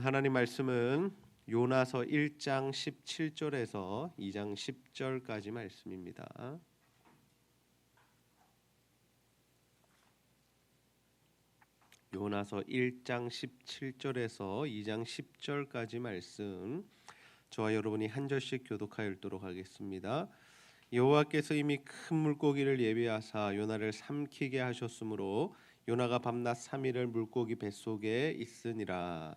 하나님 말씀은 요나서 1장 17절에서 2장 10절까지 말씀입니다. 요나서 1장 17절에서 2장 10절까지 말씀 저와 여러분이 한 절씩 교독하여 읽도록 하겠습니다. 여호와께서 이미 큰 물고기를 예비하사 요나를 삼키게 하셨으므로 요나가 밤낮 3일을 물고기 뱃속에 있으니라.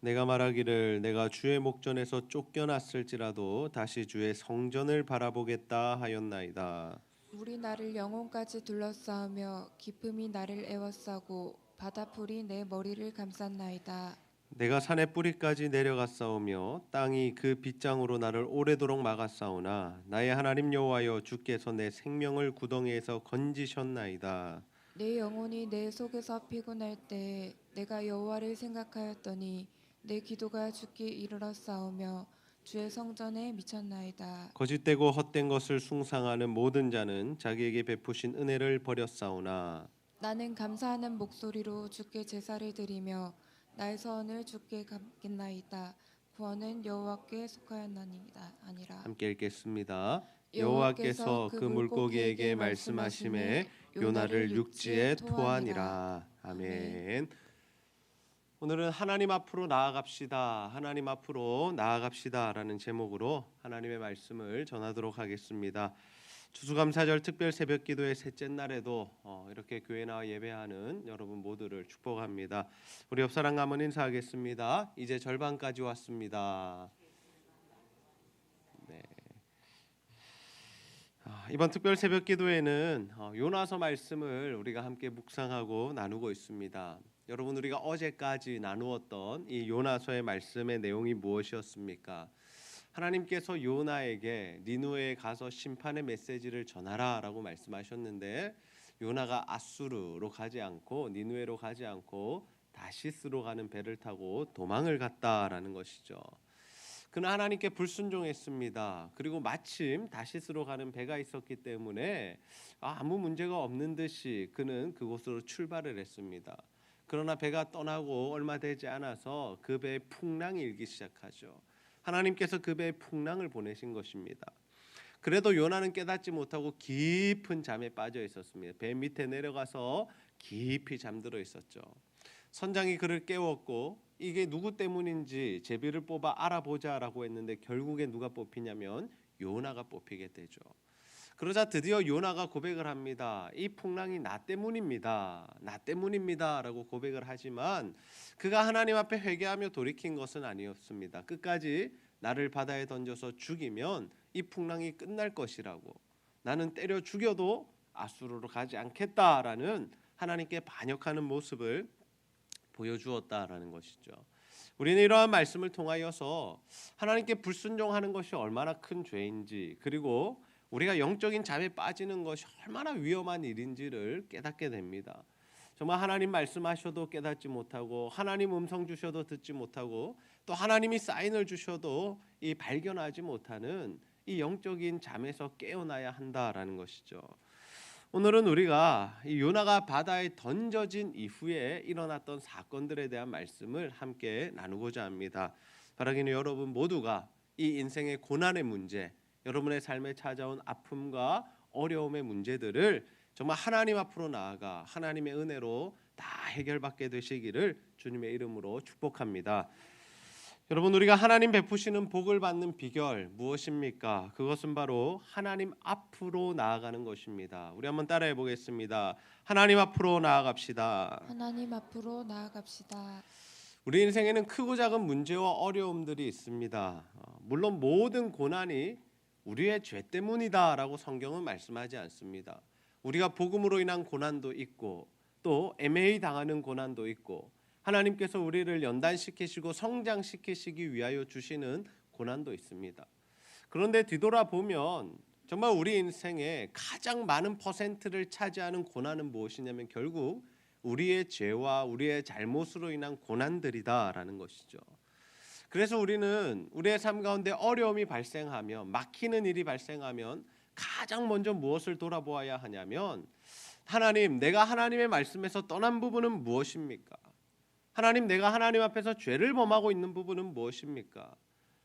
내가 말하기를 내가 주의 목전에서 쫓겨났을지라도 다시 주의 성전을 바라보겠다 하였나이다. 물이 나를 영혼까지 둘러싸으며 깊음이 나를 에워싸고 바다풀이 내 머리를 감쌌나이다. 내가 산의 뿌리까지 내려갔사오며 땅이 그 빗장으로 나를 오래도록 막았사오나 나의 하나님 여호와여 주께서 내 생명을 구덩이에서 건지셨나이다. 내 영혼이 내 속에서 피곤할 때 내가 여호와를 생각하였더니 내 기도가 주께 이르러 싸우며 주의 성전에 미쳤나이다. 거짓되고 헛된 것을 숭상하는 모든 자는 자기에게 베푸신 은혜를 버렸사오나 나는 감사하는 목소리로 주께 제사를 드리며 나의 서원을 주께 갚겠나이다. 구원은 여호와께 속하였나니이다 아니라. 함께 읽겠습니다. 여호와께서 그 물고기에게 말씀하심에 요나를 육지에 토하니라. 아멘. 오늘은 하나님 앞으로 나아갑시다. 하나님 앞으로 나아갑시다라는 제목으로 하나님의 말씀을 전하도록 하겠습니다. 추수감사절 특별 새벽 기도의 셋째 날에도 어, 이렇게 교회 나와 예배하는 여러분 모두를 축복합니다. 우리 옆사람 가문 인사하겠습니다. 이제 절반까지 왔습니다. 네. 아, 이번 특별 새벽 기도에는 어, 요나서 말씀을 우리가 함께 묵상하고 나누고 있습니다. 여러분 우리가 어제까지 나누었던 이 요나서의 말씀의 내용이 무엇이었습니까? 하나님께서 요나에게 니누에 가서 심판의 메시지를 전하라라고 말씀하셨는데 요나가 아수르로 가지 않고 니누에로 가지 않고 다시스로 가는 배를 타고 도망을 갔다라는 것이죠. 그는 하나님께 불순종했습니다. 그리고 마침 다시스로 가는 배가 있었기 때문에 아무 문제가 없는 듯이 그는 그곳으로 출발을 했습니다. 그러나 배가 떠나고 얼마 되지 않아서 그 배에 풍랑이 일기 시작하죠. 하나님께서 그 배에 풍랑을 보내신 것입니다. 그래도 요나는 깨닫지 못하고 깊은 잠에 빠져 있었습니다. 배 밑에 내려가서 깊이 잠들어 있었죠. 선장이 그를 깨웠고 이게 누구 때문인지 제비를 뽑아 알아보자라고 했는데 결국에 누가 뽑히냐면 요나가 뽑히게 되죠. 그러자 드디어 요나가 고백을 합니다. 이 풍랑이 나 때문입니다. 나 때문입니다라고 고백을 하지만 그가 하나님 앞에 회개하며 돌이킨 것은 아니었습니다. 끝까지 나를 바다에 던져서 죽이면 이 풍랑이 끝날 것이라고 나는 때려 죽여도 아수르로 가지 않겠다라는 하나님께 반역하는 모습을 보여주었다라는 것이죠. 우리는 이러한 말씀을 통하여서 하나님께 불순종하는 것이 얼마나 큰 죄인지 그리고 우리가 영적인 잠에 빠지는 것이 얼마나 위험한 일인지를 깨닫게 됩니다. 정말 하나님 말씀하셔도 깨닫지 못하고 하나님 음성 주셔도 듣지 못하고 또 하나님이 사인을 주셔도 이 발견하지 못하는 이 영적인 잠에서 깨어나야 한다라는 것이죠. 오늘은 우리가 이 요나가 바다에 던져진 이후에 일어났던 사건들에 대한 말씀을 함께 나누고자 합니다. 바라기는 여러분 모두가 이 인생의 고난의 문제, 여러분의 삶에 찾아온 아픔과 어려움의 문제들을 정말 하나님 앞으로 나아가 하나님의 은혜로 다 해결받게 되시기를 주님의 이름으로 축복합니다. 여러분 우리가 하나님 베푸시는 복을 받는 비결 무엇입니까? 그것은 바로 하나님 앞으로 나아가는 것입니다. 우리 한번 따라해 보겠습니다. 하나님 앞으로 나아갑시다. 하나님 앞으로 나아갑시다. 우리 인생에는 크고 작은 문제와 어려움들이 있습니다. 어, 물론 모든 고난이 우리의 죄 때문이다라고 성경은 말씀하지 않습니다. 우리가 복음으로 인한 고난도 있고 또 애매히 당하는 고난도 있고 하나님께서 우리를 연단시키시고 성장시키시기 위하여 주시는 고난도 있습니다. 그런데 뒤돌아보면 정말 우리 인생에 가장 많은 퍼센트를 차지하는 고난은 무엇이냐면 결국 우리의 죄와 우리의 잘못으로 인한 고난들이다라는 것이죠. 그래서 우리는 우리의 삶 가운데 어려움이 발생하면 막히는 일이 발생하면 가장 먼저 무엇을 돌아보아야 하냐면 하나님 내가 하나님의 말씀에서 떠난 부분은 무엇입니까? 하나님 내가 하나님 앞에서 죄를 범하고 있는 부분은 무엇입니까?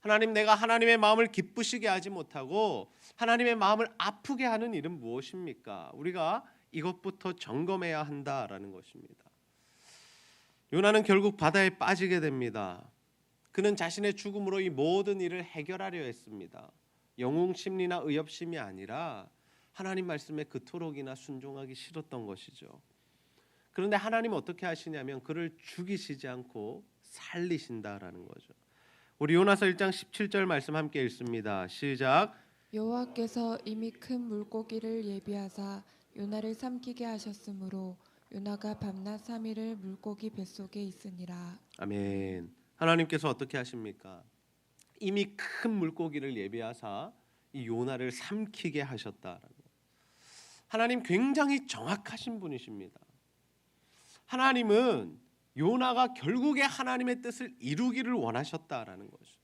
하나님 내가 하나님의 마음을 기쁘시게 하지 못하고 하나님의 마음을 아프게 하는 일은 무엇입니까? 우리가 이것부터 점검해야 한다라는 것입니다. 요나는 결국 바다에 빠지게 됩니다. 그는 자신의 죽음으로 이 모든 일을 해결하려 했습니다. 영웅 심리나 의협심이 아니라 하나님 말씀에 그토록이나 순종하기 싫었던 것이죠. 그런데 하나님 어떻게 하시냐면 그를 죽이시지 않고 살리신다라는 거죠. 우리 요나서 1장 17절 말씀 함께 읽습니다. 시작. 여호와께서 이미 큰 물고기를 예비하사 요나를 삼키게 하셨으므로 요나가 밤낮 삼일을 물고기 뱃속에 있으니라. 아멘. 하나님께서 어떻게 하십니까? 이미 큰 물고기를 예비하사 이 요나를 삼키게 하셨다라는 거. 하나님 굉장히 정확하신 분이십니다. 하나님은 요나가 결국에 하나님의 뜻을 이루기를 원하셨다라는 거죠.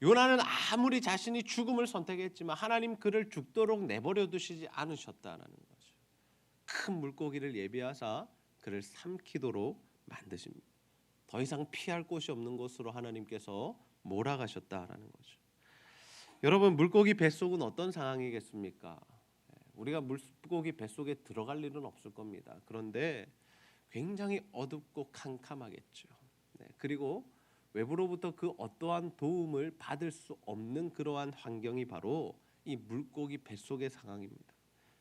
요나는 아무리 자신이 죽음을 선택했지만 하나님 그를 죽도록 내버려 두시지 않으셨다라는 거죠. 큰 물고기를 예비하사 그를 삼키도록 만드십니다. 더 이상 피할 곳이 없는 곳으로 하나님께서 몰아가셨다라는 거죠. 여러분 물고기 뱃속은 어떤 상황이겠습니까? 예, 우리가 물고기 뱃속에 들어갈 일은 없을 겁니다. 그런데 굉장히 어둡고 캄캄하겠죠. 네, 그리고 외부로부터 그 어떠한 도움을 받을 수 없는 그러한 환경이 바로 이 물고기 뱃속의 상황입니다.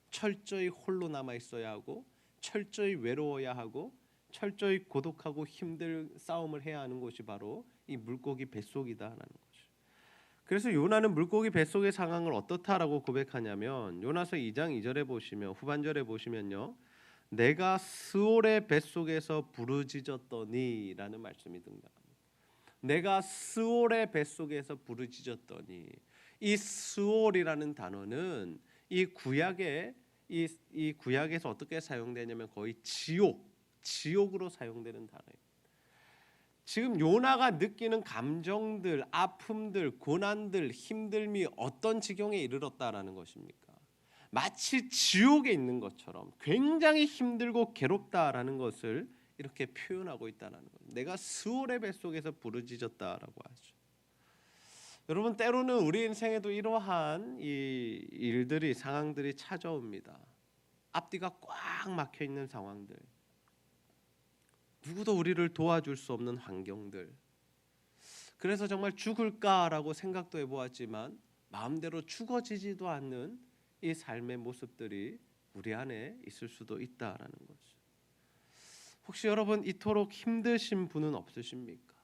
철저히 홀로 남아 있어야 하고 철저히 외로워야 하고 철저히 고독하고 힘들 싸움을 해야 하는 곳이 바로 이 물고기 뱃속이다라는 거죠. 그래서 요나는 물고기 뱃속의 상황을 어떻다라고 고백하냐면 요나서 2장 2절에 보시면 후반절에 보시면요. 내가 스올의 뱃속에서 부르짖었더니라는 말씀이 등장합니다. 내가 스올의 뱃속에서 부르짖었더니 이 스올이라는 단어는 이 구약에 이, 이 구약에서 어떻게 사용되냐면 거의 지옥 지옥으로 사용되는 단어예요. 지금 요나가 느끼는 감정들, 아픔들, 고난들, 힘듦이 어떤 지경에 이르렀다라는 것입니까? 마치 지옥에 있는 것처럼 굉장히 힘들고 괴롭다라는 것을 이렇게 표현하고 있다는 거예요. 내가 스올의 뱃속에서 부르짖었다라고 하죠. 여러분 때로는 우리 인생에도 이러한 이 일들이 상황들이 찾아옵니다. 앞뒤가 꽉 막혀 있는 상황들. 누구도 우리를 도와줄 수 없는 환경들. 그래서 정말 죽을까라고 생각도 해보았지만 마음대로 죽어지지도 않는 이 삶의 모습들이 우리 안에 있을 수도 있다라는 거죠. 혹시 여러분 이토록 힘드신 분은 없으십니까?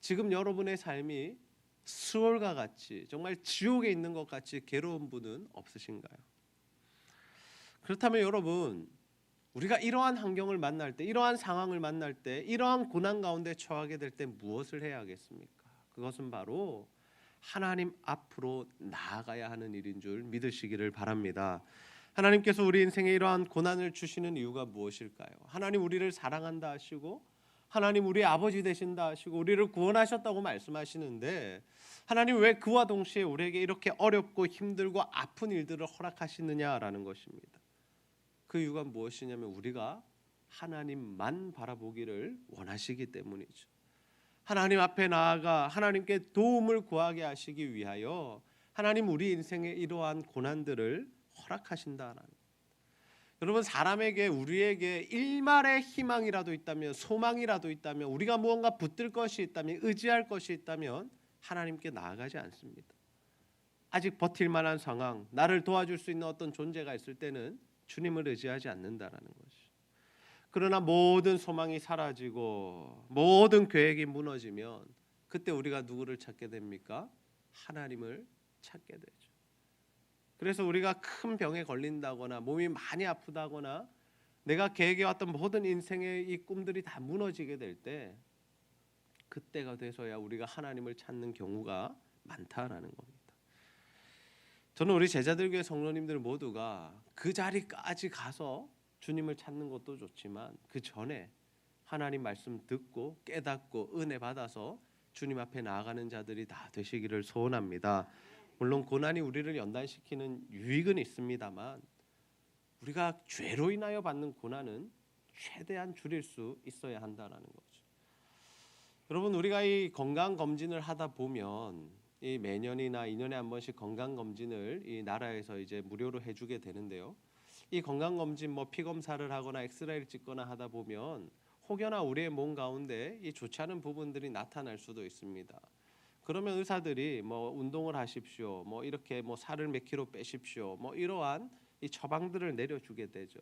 지금 여러분의 삶이 수월과 같이 정말 지옥에 있는 것 같이 괴로운 분은 없으신가요? 그렇다면 여러분 우리가 이러한 환경을 만날 때, 이러한 상황을 만날 때, 이러한 고난 가운데 처하게 될 때 무엇을 해야 하겠습니까? 그것은 바로 하나님 앞으로 나아가야 하는 일인 줄 믿으시기를 바랍니다. 하나님께서 우리 인생에 이러한 고난을 주시는 이유가 무엇일까요? 하나님 우리를 사랑한다 하시고 하나님 우리 아버지 되신다 하시고 우리를 구원하셨다고 말씀하시는데 하나님 왜 그와 동시에 우리에게 이렇게 어렵고 힘들고 아픈 일들을 허락하시느냐라는 것입니다. 그 이유가 무엇이냐면 우리가 하나님만 바라보기를 원하시기 때문이죠. 하나님 앞에 나아가 하나님께 도움을 구하게 하시기 위하여 하나님 우리 인생에 이러한 고난들을 허락하신다라는 여러분 사람에게 우리에게 일말의 희망이라도 있다면 소망이라도 있다면 우리가 무언가 붙들 것이 있다면 의지할 것이 있다면 하나님께 나아가지 않습니다. 아직 버틸 만한 상황, 나를 도와줄 수 있는 어떤 존재가 있을 때는 주님을 의지하지 않는다라는 것이. 그러나 모든 소망이 사라지고 모든 계획이 무너지면 그때 우리가 누구를 찾게 됩니까? 하나님을 찾게 되죠. 그래서 우리가 큰 병에 걸린다거나 몸이 많이 아프다거나 내가 계획해 왔던 모든 인생의 이 꿈들이 다 무너지게 될 때 그때가 돼서야 우리가 하나님을 찾는 경우가 많다라는 겁니다. 저는 우리 제자들 교회 성도님들 모두가 그 자리까지 가서 주님을 찾는 것도 좋지만 그 전에 하나님 말씀 듣고 깨닫고 은혜 받아서 주님 앞에 나아가는 자들이 다 되시기를 소원합니다. 물론 고난이 우리를 연단시키는 유익은 있습니다만 우리가 죄로 인하여 받는 고난은 최대한 줄일 수 있어야 한다라는 거죠. 여러분 우리가 이 건강 검진을 하다 보면 이 매년이나 2년에 한 번씩 건강 검진을 이 나라에서 이제 무료로 해주게 되는데요. 이 건강 검진 뭐 피 검사를 하거나 엑스레이를 찍거나 하다 보면 혹여나 우리의 몸 가운데 이 좋지 않은 부분들이 나타날 수도 있습니다. 그러면 의사들이 뭐 운동을 하십시오, 뭐 이렇게 뭐 살을 몇 킬로 빼십시오, 뭐 이러한 이 처방들을 내려주게 되죠.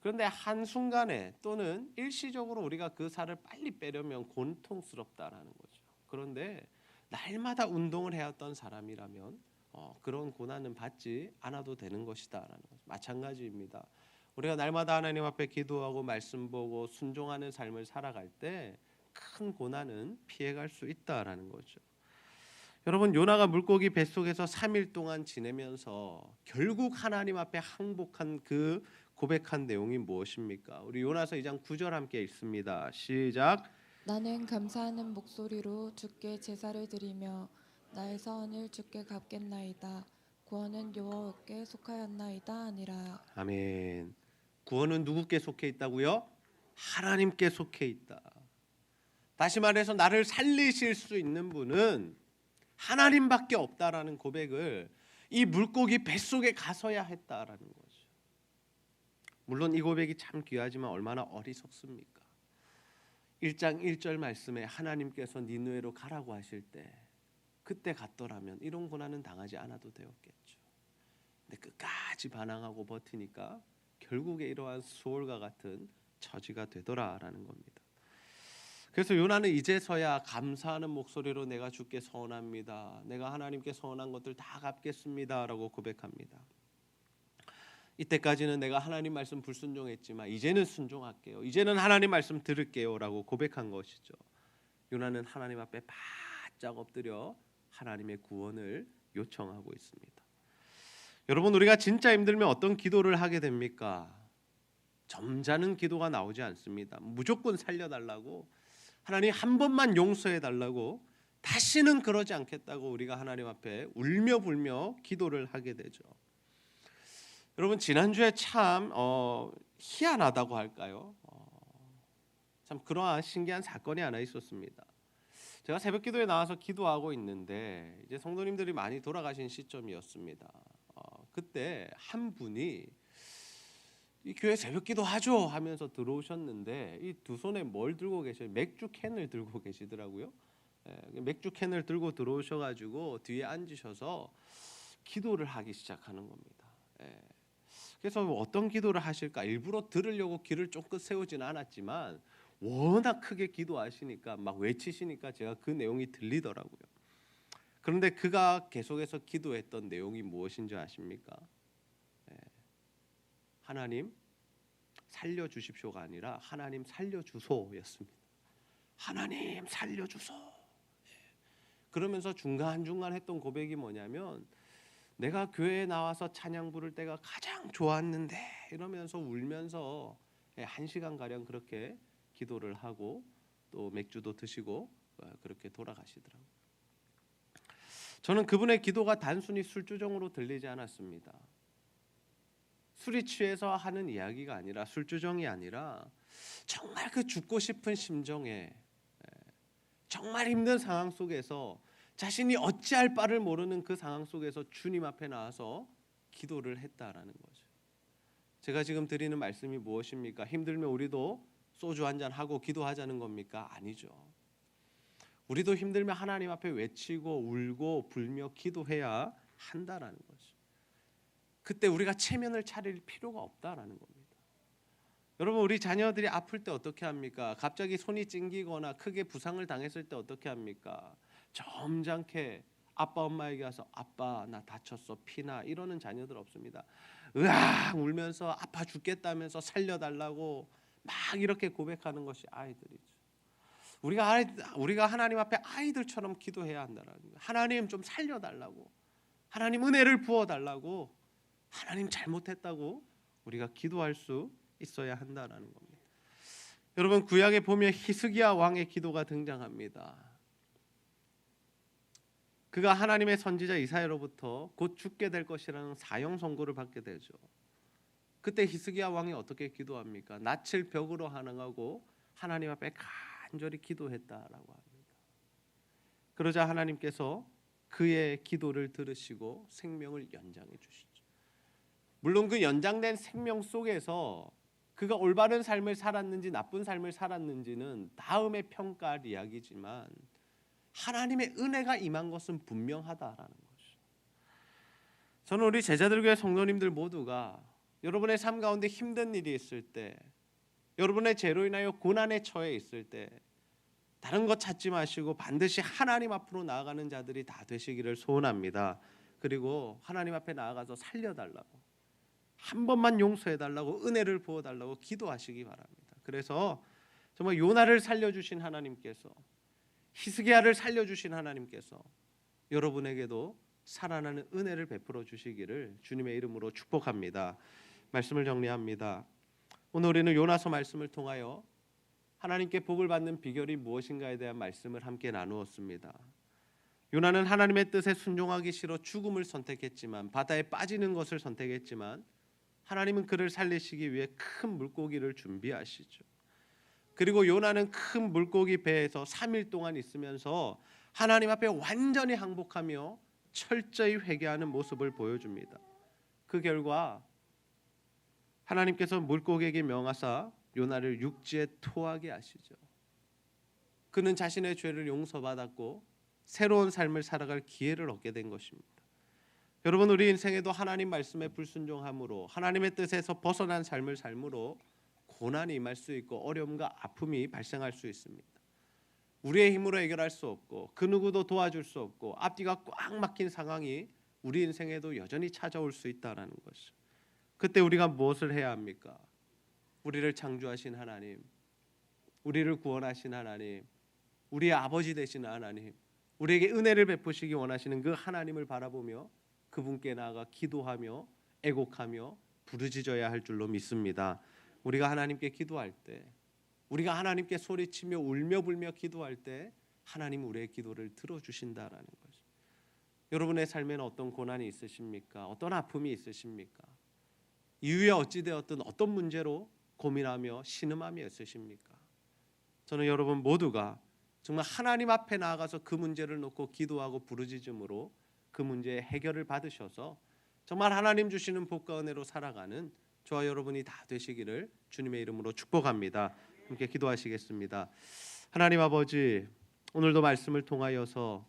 그런데 한 순간에 또는 일시적으로 우리가 그 살을 빨리 빼려면 곤통스럽다라는 거죠. 그런데 날마다 운동을 해왔던 사람이라면 어, 그런 고난은 받지 않아도 되는 것이다라는 것. 마찬가지입니다. 우리가 날마다 하나님 앞에 기도하고 말씀 보고 순종하는 삶을 살아갈 때 큰 고난은 피해갈 수 있다라는 거죠. 여러분 요나가 물고기 뱃속에서 3일 동안 지내면서 결국 하나님 앞에 항복한 그 고백한 내용이 무엇입니까? 우리 요나서 2장 9절 함께 읽습니다. 시작. 나는 감사하는 목소리로 주께 제사를 드리며 나의 서원을 주께 갚겠나이다. 구원은 여호와께 속하였나이다 아니라 아멘. 구원은 누구께 속해 있다고요? 하나님께 속해 있다. 다시 말해서 나를 살리실 수 있는 분은 하나님밖에 없다라는 고백을 이 물고기 뱃속에 가서야 했다라는 거죠. 물론 이 고백이 참 귀하지만 얼마나 어리석습니까? 1장 1절 말씀에 하나님께서 니누에로 가라고 하실 때 그때 갔더라면 이런 고난은 당하지 않아도 되었겠죠. 근데 끝까지 반항하고 버티니까 결국에 이러한 수월과 같은 처지가 되더라라는 겁니다. 그래서 요나는 이제서야 감사하는 목소리로 내가 주께 서원합니다. 내가 하나님께 서원한 것들 다 갚겠습니다라고 고백합니다. 이때까지는 내가 하나님 말씀 불순종했지만 이제는 순종할게요. 이제는 하나님 말씀 들을게요라고 고백한 것이죠. 요나는 하나님 앞에 바짝 엎드려 하나님의 구원을 요청하고 있습니다. 여러분 우리가 진짜 힘들면 어떤 기도를 하게 됩니까? 점잖은 기도가 나오지 않습니다. 무조건 살려달라고 하나님 한 번만 용서해 달라고 다시는 그러지 않겠다고 우리가 하나님 앞에 울며 불며 기도를 하게 되죠. 여러분 지난주에 참 어, 희한하다고 할까요? 어, 참 그러한 신기한 사건이 하나 있었습니다. 제가 새벽 기도에 나와서 기도하고 있는데 이제 성도님들이 많이 돌아가신 시점이었습니다. 어, 그때 한 분이 이 교회 새벽 기도 하죠 하면서 들어오셨는데 이 두 손에 뭘 들고 계셔요? 맥주 캔을 들고 계시더라고요. 예, 맥주 캔을 들고 들어오셔가지고 뒤에 앉으셔서 기도를 하기 시작하는 겁니다. 예. 그래서 어떤 기도를 하실까 일부러 들으려고 귀를 쫑긋 세우진 않았지만 워낙 크게 기도하시니까 막 외치시니까 제가 그 내용이 들리더라고요. 그런데 그가 계속해서 기도했던 내용이 무엇인지 아십니까? 예. 하나님 살려 주십시오가 아니라 하나님 살려 주소였습니다. 하나님 살려 주소. 예. 그러면서 중간 중간 했던 고백이 뭐냐면 내가 교회에 나와서 찬양 부를 때가 가장 좋았는데 이러면서 울면서 예, 한 시간 가량 그렇게 기도를 하고 또 맥주도 드시고 어, 그렇게 돌아가시더라고요. 저는 그분의 기도가 단순히 술주정으로 들리지 않았습니다. 술이 취해서 하는 이야기가 아니라 술주정이 아니라 정말 그 죽고 싶은 심정에 예, 정말 힘든 상황 속에서 자신이 어찌할 바를 모르는 그 상황 속에서 주님 앞에 나와서 기도를 했다라는 거죠. 제가 지금 드리는 말씀이 무엇입니까? 힘들면 우리도 소주 한 잔 하고 기도하자는 겁니까? 아니죠. 우리도 힘들면 하나님 앞에 외치고 울고 불며 기도해야 한다라는 거죠. 그때 우리가 체면을 차릴 필요가 없다라는 겁니다. 여러분 우리 자녀들이 아플 때 어떻게 합니까? 갑자기 손이 찡기거나 크게 부상을 당했을 때 어떻게 합니까? 점잖게 아빠 엄마에게 와서 아빠 나 다쳤어 피나 이러는 자녀들 없습니다. 으악 울면서 아파 죽겠다면서 살려달라고 막 이렇게 고백하는 것이 아이들이죠. 우리가 우리가 하나님 앞에 아이들처럼 기도해야 한다라는 거예요. 하나님 좀 살려달라고, 하나님 은혜를 부어달라고, 하나님 잘못했다고 우리가 기도할 수 있어야 한다라는 겁니다. 여러분 구약에 보면 히스기야 왕의 기도가 등장합니다. 그가 하나님의 선지자 이사야로부터 곧 죽게 될 것이라는 사형 선고를 받게 되죠. 그때 히스기야 왕이 어떻게 기도합니까? 낯을 벽으로 하능하고 하나님 앞에 간절히 기도했다라고 합니다. 그러자 하나님께서 그의 기도를 들으시고 생명을 연장해 주시죠. 물론 그 연장된 생명 속에서 그가 올바른 삶을 살았는지 나쁜 삶을 살았는지는 다음에 평가할 이야기지만 하나님의 은혜가 임한 것은 분명하다라는 것이죠. 저는 우리 제자들교회 성도님들 모두가 여러분의 삶 가운데 힘든 일이 있을 때, 여러분의 죄로 인하여 고난에 처해 있을 때, 다른 것 찾지 마시고 반드시 하나님 앞으로 나아가는 자들이 다 되시기를 소원합니다. 그리고 하나님 앞에 나아가서 살려달라고, 한 번만 용서해달라고 은혜를 부어달라고 기도하시기 바랍니다. 그래서 정말 요나를 살려주신 하나님께서 히스기야를 살려주신 하나님께서 여러분에게도 살아나는 은혜를 베풀어 주시기를 주님의 이름으로 축복합니다. 말씀을 정리합니다. 오늘 우리는 요나서 말씀을 통하여 하나님께 복을 받는 비결이 무엇인가에 대한 말씀을 함께 나누었습니다. 요나는 하나님의 뜻에 순종하기 싫어 죽음을 선택했지만 바다에 빠지는 것을 선택했지만 하나님은 그를 살리시기 위해 큰 물고기를 준비하시죠. 그리고 요나는 큰 물고기 배에서 3일 동안 있으면서 하나님 앞에 완전히 항복하며 철저히 회개하는 모습을 보여줍니다. 그 결과 하나님께서 물고기에게 명하사 요나를 육지에 토하게 하시죠. 그는 자신의 죄를 용서받았고 새로운 삶을 살아갈 기회를 얻게 된 것입니다. 여러분 우리 인생에도 하나님 말씀에 불순종함으로 하나님의 뜻에서 벗어난 삶을 삶으로 고난이 임할 수 있고 어려움과 아픔이 발생할 수 있습니다. 우리의 힘으로 해결할 수 없고 그 누구도 도와줄 수 없고 앞뒤가 꽉 막힌 상황이 우리 인생에도 여전히 찾아올 수 있다라는 것이죠. 그때 우리가 무엇을 해야 합니까? 우리를 창조하신 하나님, 우리를 구원하신 하나님, 우리의 아버지 되신 하나님, 우리에게 은혜를 베푸시기 원하시는 그 하나님을 바라보며 그분께 나아가 기도하며 애곡하며 부르짖어야 할 줄로 믿습니다. 우리가 하나님께 기도할 때 우리가 하나님께 소리치며 울며 불며 기도할 때 하나님 우리의 기도를 들어 주신다라는 거죠. 여러분의 삶에는 어떤 고난이 있으십니까? 어떤 아픔이 있으십니까? 이후에 어찌 되었든 어떤 문제로 고민하며 신음하며 있으십니까? 저는 여러분 모두가 정말 하나님 앞에 나아가서 그 문제를 놓고 기도하고 부르짖음으로 그 문제의 해결을 받으셔서 정말 하나님 주시는 복과 은혜로 살아가는 저와 여러분이 다 되시기를 주님의 이름으로 축복합니다. 함께 기도하시겠습니다. 하나님 아버지 오늘도 말씀을 통하여서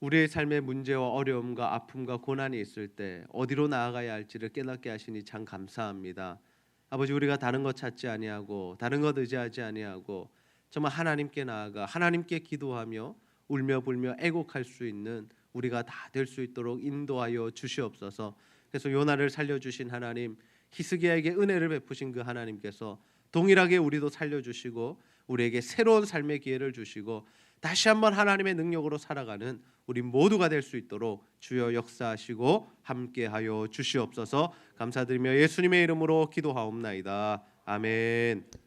우리의 삶의 문제와 어려움과 아픔과 고난이 있을 때 어디로 나아가야 할지를 깨닫게 하시니 참 감사합니다. 아버지 우리가 다른 것 찾지 아니하고 다른 것 의지하지 아니하고 정말 하나님께 나아가 하나님께 기도하며 울며 불며 애곡할 수 있는 우리가 다 될 수 있도록 인도하여 주시옵소서. 그래서 요나를 살려 주신 하나님 히스기야에게 은혜를 베푸신 그 하나님께서 동일하게 우리도 살려 주시고 우리에게 새로운 삶의 기회를 주시고 다시 한번 하나님의 능력으로 살아가는 우리 모두가 될 수 있도록 주여 역사하시고 함께하여 주시옵소서. 감사드리며 예수님의 이름으로 기도하옵나이다. 아멘.